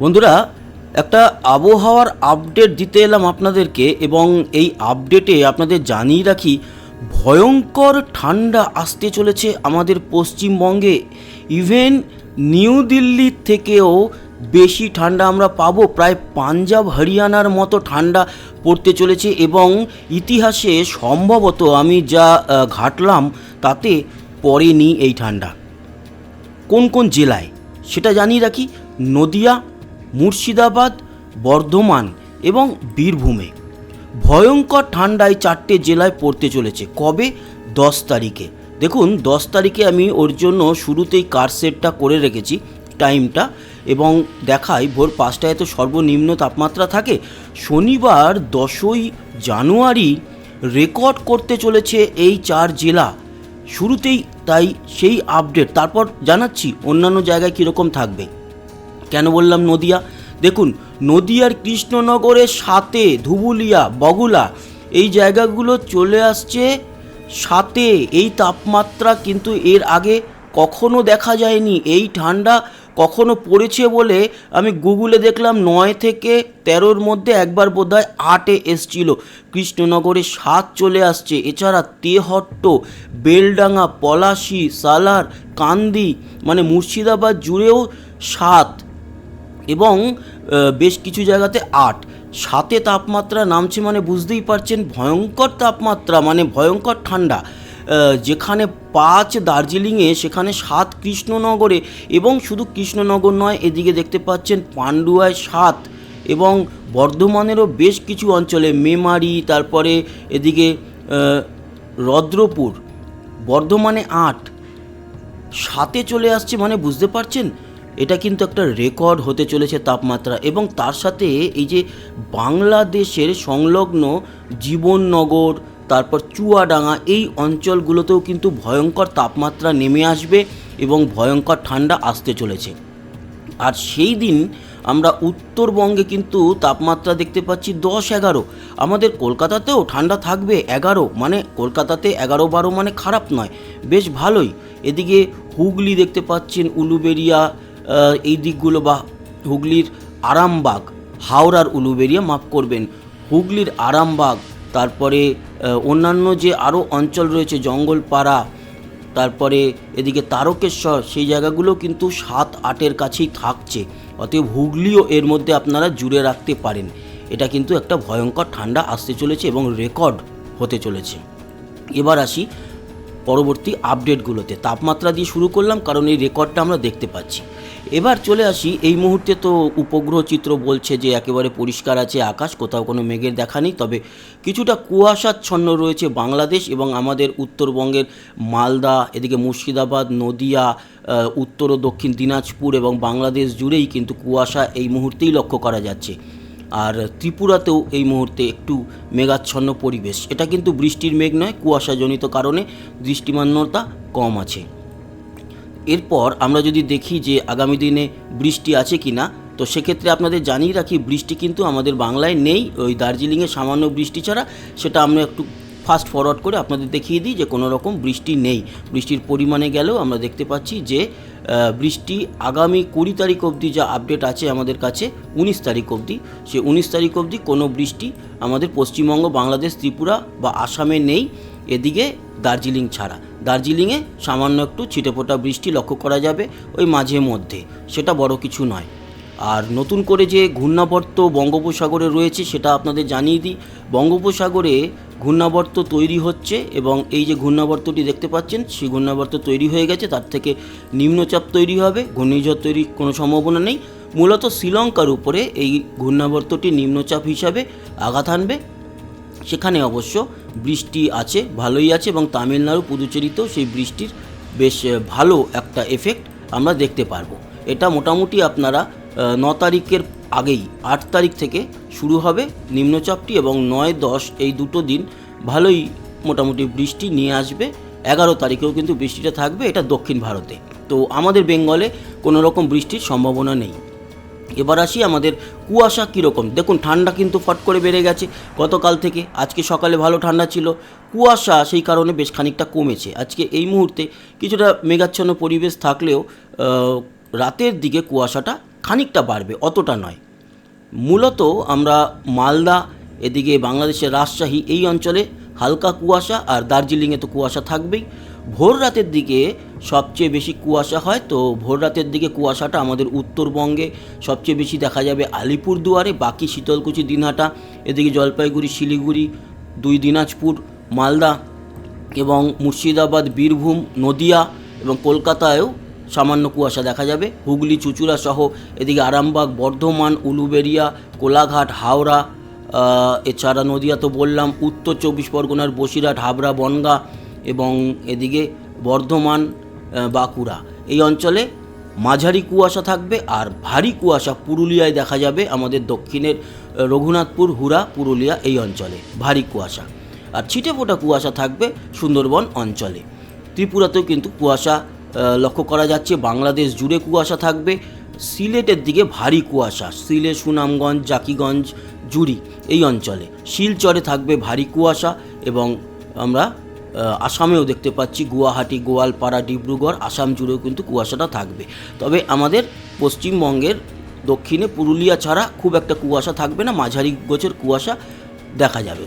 বন্ধুরা, একটা আবহাওয়ার আপডেট দিতে এলাম আপনাদেরকে এবং এই আপডেটে আপনাদের জানিয়ে রাখি, ভয়ঙ্কর ঠান্ডা আসতে চলেছে আমাদের পশ্চিমবঙ্গে। ইভেন নিউ দিল্লির থেকেও বেশি ঠান্ডা আমরা পাবো, প্রায় পাঞ্জাব, হরিয়ানার মতো ঠান্ডা পড়তে চলেছে এবং ইতিহাসে সম্ভবত আমি যা ঘাটলাম তাতে পড়েনি এই ঠান্ডা। কোন কোন জেলায়? সেটা জানিয়ে রাখি, নদিয়া মুর্শিদাবাদ, বর্ধমান এবং বীরভূমে। ভয়ঙ্কর ঠান্ডায় চারটে জেলায় পড়তে চলেছে। কবে? দশ তারিখে। দেখুন, দশ তারিখে আমি ওর জন্য শুরুতেই কার সেটটা করে রেখেছি, টাইমটা, এবং দেখাই, ভোর পাঁচটায় তো সর্বনিম্ন তাপমাত্রা থাকে। শনিবার দশই জানুয়ারি রেকর্ড করতে চলেছে এই চার জেলা। শুরুতেই তাই সেই আপডেট। তারপর জানাচ্ছি, অন্যান্য জায়গায় কীরকম থাকবে। কেন বললাম নদিয়া? দেখুন, নদিয়ার কৃষ্ণনগরের সাথে ধুবুলিয়া, বগুলা, এই জায়গাগুলো চলে আসছে সাথে এই তাপমাত্রা কিন্তু এর আগে কখনো দেখা যায়নি। এই ঠান্ডা কখনো পড়েছে বলে আমি গুগলে দেখলাম নয় থেকে তেরোর মধ্যে একবার বোধহয় আটে এসছিল। কৃষ্ণনগরে সাত চলে আসছে। এছাড়া তেহট্ট, বেলডাঙ্গা, পলাশি, সালার, কান্দি মানে মুর্শিদাবাদ জুড়েও সাত। এবং বেশ কিছু জায়গাতে আট। সাতে তাপমাত্রা নামছে মানে বুঝতেই পারছেন, ভয়ঙ্কর তাপমাত্রা মানে ভয়ঙ্কর ঠান্ডা। যেখানে পাঁচ দার্জিলিংয়ে, সেখানে সাত কৃষ্ণনগরে এবং শুধু কৃষ্ণনগর নয়, এদিকে দেখতে পাচ্ছেন পান্ডুয়ায় সাত এবং বর্ধমানেরও বেশ কিছু অঞ্চলে মেমারি, তারপরে এদিকে রদ্রপুর, বর্ধমানে আট। সাতে চলে আসছে মানে বুঝতে পারছেন? এটা কিন্তু একটা রেকর্ড হতে চলেছে তাপমাত্রা এবং তার সাথে এই যে বাংলাদেশের সংলগ্ন জীবননগর, তারপর চুয়াডাঙ্গা এই অঞ্চলগুলোতেও কিন্তু ভয়ঙ্কর তাপমাত্রা নেমে আসবে এবং ভয়ঙ্কর ঠান্ডা আসতে চলেছে। আর সেই দিন আমরা উত্তরবঙ্গে কিন্তু তাপমাত্রা দেখতে পাচ্ছি দশ এগারো। আমাদের কলকাতাতেও ঠান্ডা থাকবে এগারো মানে কলকাতাতে এগারো বারো মানে খারাপ নয়, বেশ ভালোই। এদিকে হুগলি দেখতে পাচ্ছেন, উলুবেরিয়া এই দিকগুলো বা হুগলির আরামবাগ, হাওড়ার উলুবেরিয়া মাফ করবেন। হুগলির আরামবাগ, তারপরে অন্যান্য যে আরও অঞ্চল রয়েছে, জঙ্গলপাড়া, তারপরে এদিকে তারকেশ্বর, সেই জায়গাগুলো কিন্তু সাত, আটের কাছেই থাকছে। অতএব হুগলিও এর মধ্যে আপনারা জুড়ে রাখতে পারেন। এটা কিন্তু একটা ভয়ঙ্কর ঠান্ডা আসতে চলেছে এবং রেকর্ড হতে চলেছে। এবার আসি পরবর্তী আপডেটগুলোতে। তাপমাত্রা দিয়ে শুরু করলাম, কারণ এই রেকর্ডটা আমরা দেখতে পাচ্ছি। এবার চলে আসি, এই মুহূর্তে তো উপগ্রহ চিত্র বলছে যে একেবারে পরিষ্কার আছে, আকাশ, কোথাও কোনো মেঘের দেখা নেই, তবে কিছুটা কুয়াশাচ্ছন্ন রয়েছে বাংলাদেশ এবং আমাদের উত্তরবঙ্গের মালদা, এদিকে মুর্শিদাবাদ, নদিয়া উত্তর ও দক্ষিণ দিনাজপুর এবং বাংলাদেশ জুড়েই কিন্তু কুয়াশা এই মুহূর্তেই লক্ষ্য করা যাচ্ছে। আর ত্রিপুরাতেও এই মুহূর্তে একটু মেঘাচ্ছন্ন পরিবেশ। এটা কিন্তু বৃষ্টির মেঘ নয়, কুয়াশাজনিত কারণে দৃষ্টিমান্যতা কম আছে। এরপর আমরা যদি দেখি যে আগামী দিনে বৃষ্টি আছে কি না তো সেক্ষেত্রে আপনাদের জানিয়ে রাখি বৃষ্টি কিন্তু আমাদের বাংলায় নেই। ওই দার্জিলিংয়ে সামান্য বৃষ্টি ছাড়া সেটা আমরা একটু ফাস্ট ফরওয়ার্ড করে আপনাদের দেখিয়ে দিই যে কোনো রকম বৃষ্টি নেই। বৃষ্টির পরিমাণে গেলেও আমরা দেখতে পাচ্ছি যে বৃষ্টি আগামী কুড়ি তারিখ অবধি যা আপডেট আছে আমাদের কাছে, উনিশ তারিখ অবধি। সে উনিশ তারিখ অবধি কোনো বৃষ্টি আমাদের পশ্চিমবঙ্গ, বাংলাদেশ, ত্রিপুরা বা আসামে নেই। এদিকে দার্জিলিং ছাড়া। দার্জিলিংয়ে সামান্য একটু ছিটেফোঁটা বৃষ্টি লক্ষ্য করা যাবে ওই মাঝে মধ্যে, সেটা বড় কিছু নয়। আর নতুন করে যে ঘূর্ণাবর্ত বঙ্গোপসাগরে রয়েছে সেটা আপনাদের জানিয়ে দিই। বঙ্গোপসাগরে ঘূর্ণাবর্ত তৈরি হচ্ছে এবং এই যে ঘূর্ণাবর্তটি দেখতে পাচ্ছেন, সেই ঘূর্ণাবর্ত তৈরি হয়ে গেছে, তার থেকে নিম্নচাপ তৈরি হবে, ঘূর্ণিঝড় তৈরির কোনো সম্ভাবনা নেই। মূলত শ্রীলঙ্কার উপরে এই ঘূর্ণাবর্তটি নিম্নচাপ হিসাবে আঘাত আনবে। সেখানে অবশ্য বৃষ্টি আছে, ভালোই আছে এবং তামিলনাড়ু, পুদুচেরিতেও সেই বৃষ্টির বেশ ভালো একটা এফেক্ট আমরা দেখতে পারব। এটা মোটামুটি আপনারা ন তারিখের আগেই, আট তারিখ থেকে শুরু হবে নিম্নচাপটি এবং নয়, দশ এই দুটো দিন ভালোই মোটামুটি বৃষ্টি নিয়ে আসবে। এগারো তারিখেও কিন্তু বৃষ্টিটা থাকবে, এটা দক্ষিণ ভারতে। তো আমাদের বেঙ্গলে কোনো রকম বৃষ্টির সম্ভাবনা নেই। এবার আসি আমাদের কুয়াশা কীরকম। দেখুন, ঠান্ডা কিন্তু ফট করে বেড়ে গেছে। গতকাল থেকে আজকে সকালে ভালো ঠান্ডা ছিল। কুয়াশা সেই কারণে বেশ খানিকটা কমেছে। আজকে এই মুহূর্তে কিছুটা মেঘাচ্ছন্ন পরিবেশ থাকলেও রাতের দিকে কুয়াশাটা খানিকটা বাড়বে, অতটা নয়। মূলত আমরা মালদা, এদিকে বাংলাদেশের রাজশাহী এই অঞ্চলে হালকা কুয়াশা আর দার্জিলিংয়ে তো কুয়াশা থাকবেই। ভোর রাতের দিকে সবচেয়ে বেশি কুয়াশা হয়, তো ভোর রাতের দিকে কুয়াশাটা আমাদের উত্তরবঙ্গে সবচেয়ে বেশি দেখা যাবে আলিপুরদুয়ারে, বাকি শীতলকুচি, দিনহাটা, এদিকে জলপাইগুড়ি, শিলিগুড়ি, দুই দিনাজপুর, মালদা এবং মুর্শিদাবাদ, বীরভূম, নদিয়া এবং কলকাতায়ও সামান্য কুয়াশা দেখা যাবে। হুগলি, চুচুড়া সহ এদিকে আরামবাগ, বর্ধমান উলুবেড়িয়া কোলাঘাট, হাওড়া এছাড়া নদিয়া তো বললাম, উত্তর চব্বিশ পরগনার বসিরহাট, হাবড়া, বনগা এবং এদিকে বর্ধমান বাঁকুড়া। এই অঞ্চলে মাঝারি কুয়াশা থাকবে আর ভারী কুয়াশা পুরুলিয়ায় দেখা যাবে। আমাদের দক্ষিণের রঘুনাথপুর হুরা পুরুলিয়া এই অঞ্চলে ভারী কুয়াশা। আর ছিটে ফোটা কুয়াশা থাকবে সুন্দরবন অঞ্চলে। ত্রিপুরাতেও কিন্তু কুয়াশা লক্ষ্য করা যাচ্ছে। বাংলাদেশ জুড়ে কুয়াশা থাকবে। সিলেটের দিকে ভারী কুয়াশা। সিলেট, সুনামগঞ্জ, জাকিগঞ্জ, জুড়ি এই অঞ্চলে। শিলচরে থাকবে ভারী কুয়াশা এবং আমরা আসামেও দেখতে পাচ্ছি, গুয়াহাটি, গোয়ালপাড়া, ডিব্রুগড়, আসাম জুড়েও কিন্তু কুয়াশাটা থাকবে। তবে আমাদের পশ্চিমবঙ্গের দক্ষিণে, পুরুলিয়া ছাড়া খুব একটা কুয়াশা থাকবে না, মাঝারি গোছের কুয়াশা দেখা যাবে।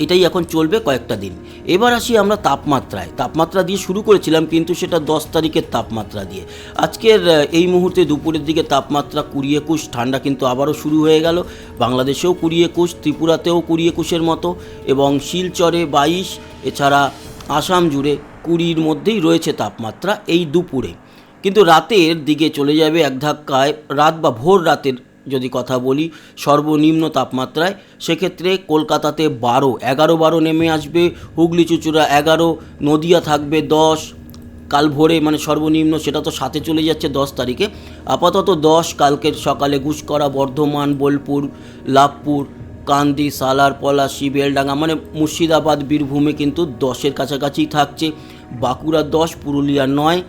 এটাই এখন চলবে কয়েকটা দিন। এবার আসি আমরা তাপমাত্রায়। তাপমাত্রা দিয়ে শুরু করেছিলাম কিন্তু সেটা দশ তারিখের তাপমাত্রা দিয়ে। আজকের এই মুহূর্তে দুপুরের দিকে তাপমাত্রা কুড়ি একুশ, ঠান্ডা কিন্তু আবারও শুরু হয়ে গেল। বাংলাদেশেও কুড়ি একুশ, ত্রিপুরাতেও কুড়ি একুশের মতো এবং শিলচরে বাইশ, এছাড়া আসাম জুড়ে কুড়ির মধ্যেই রয়েছে তাপমাত্রা এই দুপুরে। কিন্তু রাতের দিকে চলে যাবে এক ধাক্কায়, রাত বা ভোর রাতের যদি কথা বলি সর্বনিম্ন তাপমাত্রায়, সেক্ষেত্রে কলকাতাতে বারো, এগারো বারো নেমে আসবে, হুগলি, চুচুড়া এগারো, নদিয়া থাকবে দশ, কাল ভোরে মানে সর্বনিম্ন সেটা তো সাথে চলে যাচ্ছে দশ তারিখে, আপাতত দশ, কালকের সকালে গুসকরা বর্ধমান, বোলপুর, লাভপুর, কান্দি সালার পলাশি বেলডাঙ্গা মানে মুর্শিদাবাদ, বীরভূমে কিন্তু দশের কাছাকাছি থাকছে, বাঁকুড়া দশ, পুরুলিয়া নয়,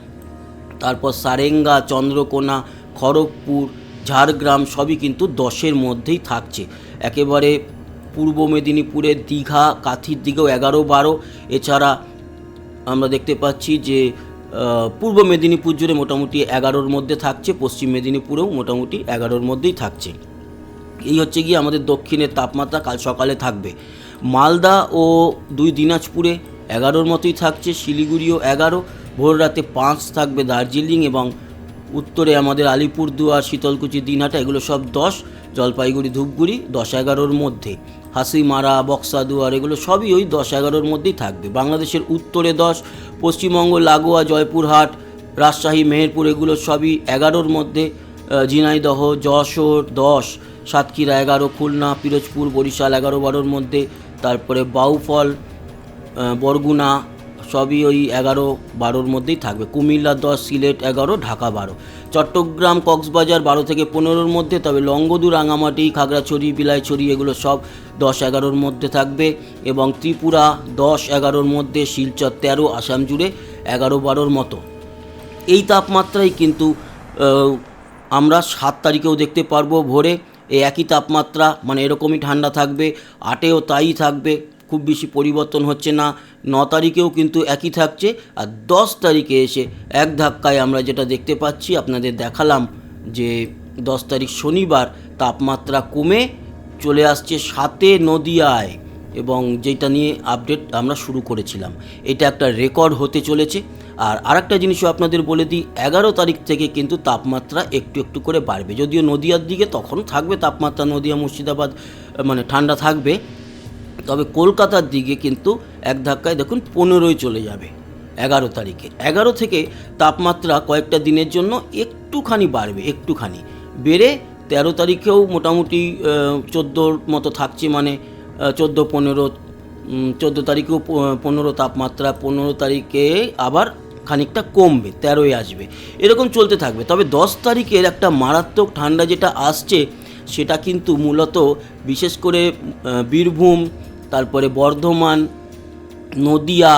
তারপর সারেঙ্গা, চন্দ্রকোনা, খড়গপুর ঝাড়গ্রাম সবই কিন্তু দশের মধ্যেই থাকছে। একেবারে পূর্ব মেদিনীপুরের দীঘা, কাথির দিকেও এগারো বারো। এছাড়া আমরা দেখতে পাচ্ছি যে পূর্ব মেদিনীপুর জুড়ে মোটামুটি এগারোর মধ্যে থাকছে, পশ্চিম মেদিনীপুরেও মোটামুটি এগারোর মধ্যেই থাকছে। এই হচ্ছে গিয়ে আমাদের দক্ষিণের তাপমাত্রা, কাল সকালে থাকবে। মালদা ও দুই দিনাজপুরে এগারোর মতোই থাকছে, শিলিগুড়িও এগারো। ভোর রাতে পাঁচ থাকবে দার্জিলিং এবং উত্তরে আমাদের আলিপুরদুয়ার, শীতলকুচি, দিনহাটা, এগুলো সব দশ, জলপাইগুড়ি, ধূপগুড়ি দশ এগারোর মধ্যে। হাসিমারা, বক্সাদুয়ার, এগুলো সবই ওই দশ এগারোর মধ্যেই থাকবে। বাংলাদেশের উত্তরে দশ, পশ্চিমবঙ্গ, লাগোয়া, জয়পুরহাট, রাজশাহী, মেহেরপুর, এগুলো সবই এগারোর মধ্যে। ঝিনাইদহ, যশোর দশ, সাতক্ষীরা এগারো, খুলনা, পিরোজপুর, বরিশাল এগারো বারোর মধ্যে। তারপরে বাউফল বরগুনা সবই ওই এগারো বারোর মধ্যেই থাকবে। কুমিল্লা দশ, সিলেট এগারো, ঢাকা বারো। চট্টগ্রাম, কক্সবাজার বারো থেকে পনেরোর মধ্যে, তবে লঙ্গদু রাঙামাটি, খাগড়াছড়ি, বিলাইছড়ি এগুলো সব দশ এগারোর মধ্যে থাকবে এবং ত্রিপুরা দশ এগারোর মধ্যে, শিলচর তেরো, আসাম জুড়ে এগারো বারোর মতো। এই তাপমাত্রাই কিন্তু আমরা সাত তারিখেও দেখতে পারব ভোরে। এই একই তাপমাত্রা মানে এরকমই ঠান্ডা থাকবে, আটেও তাই থাকবে। খুব বেশি পরিবর্তন হচ্ছে না। ন তারিখেও কিন্তু একই থাকছে আর দশ তারিখে এসে এক ধাক্কায় আমরা যেটা দেখতে পাচ্ছি, আপনাদের দেখালাম যে দশ তারিখ শনিবার তাপমাত্রা কমে চলে আসছে সাতে নদিয়ায় এবং যেটা নিয়ে আপডেট আমরা শুরু করেছিলাম। এটা একটা রেকর্ড হতে চলেছে। আর আরেকটা জিনিসও আপনাদের বলে দিই, এগারো তারিখ থেকে কিন্তু তাপমাত্রা একটু একটু করে বাড়বে। যদিও নদিয়ার দিকে তখনও থাকবে তাপমাত্রা, নদিয়া, মুর্শিদাবাদ মানে ঠান্ডা থাকবে তবে কলকাতার দিকে কিন্তু এক ধাক্কায় দেখুন পনেরোই চলে যাবে, এগারো তারিখে। এগারো থেকে তাপমাত্রা কয়েকটা দিনের জন্য একটুখানি বাড়বে, একটুখানি। বেড়ে তেরো তারিখেও মোটামুটি চোদ্দোর মতো থাকছে মানে চোদ্দ, পনেরো চোদ্দ তারিখেও পনেরো তাপমাত্রা, পনেরো তারিখে আবার খানিকটা কমবে, তেরোই আসবে। এরকম চলতে থাকবে। তবে দশ তারিখের একটা মারাত্মক ঠান্ডা যেটা আসছে, সেটা কিন্তু মূলত বিশেষ করে বীরভূম তারপরে বর্ধমান, নদিয়া,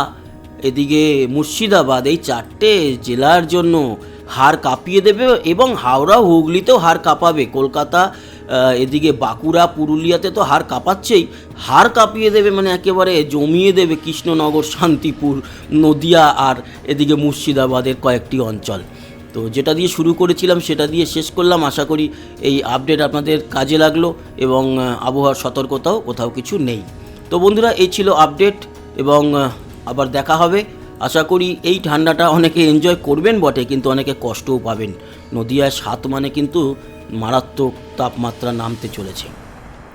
এদিকে মুর্শিদাবাদ, এই চারটে জেলার জন্য হার কাঁপিয়ে দেবে এবং হাওড়া হুগলিতেও হার কাঁপাবে। কলকাতা এদিকে বাঁকুড়া, পুরুলিয়াতে তো হার কাঁপাচ্ছেই। হার কাঁপিয়ে দেবে মানে একেবারে জমিয়ে দেবে কৃষ্ণনগর, শান্তিপুর, নদিয়া আর এদিকে মুর্শিদাবাদের কয়েকটি অঞ্চল। তো যেটা দিয়ে শুরু করেছিলাম সেটা দিয়ে শেষ করলাম। আশা করি এই আপডেট আপনাদের কাজে লাগল এবং আবহাওয়ার সতর্কতাও কোথাও কিছু নেই। তো বন্ধুরা, এই ছিল আপডেট এবং আবার দেখা হবে। আশা করি এই ঠান্ডাটা অনেকে এনজয় করবেন বটে, কিন্তু অনেকে কষ্টও পাবেন। নদিয়ায় সাত মানে কিন্তু মারাত্মক তাপমাত্রা নামতে চলেছে।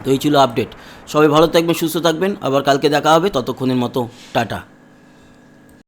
তো এই ছিল আপডেট সবাই ভালো থাকবেন, সুস্থ থাকবেন। আবার কালকে দেখা হবে। ততক্ষণের মতো, টাটা।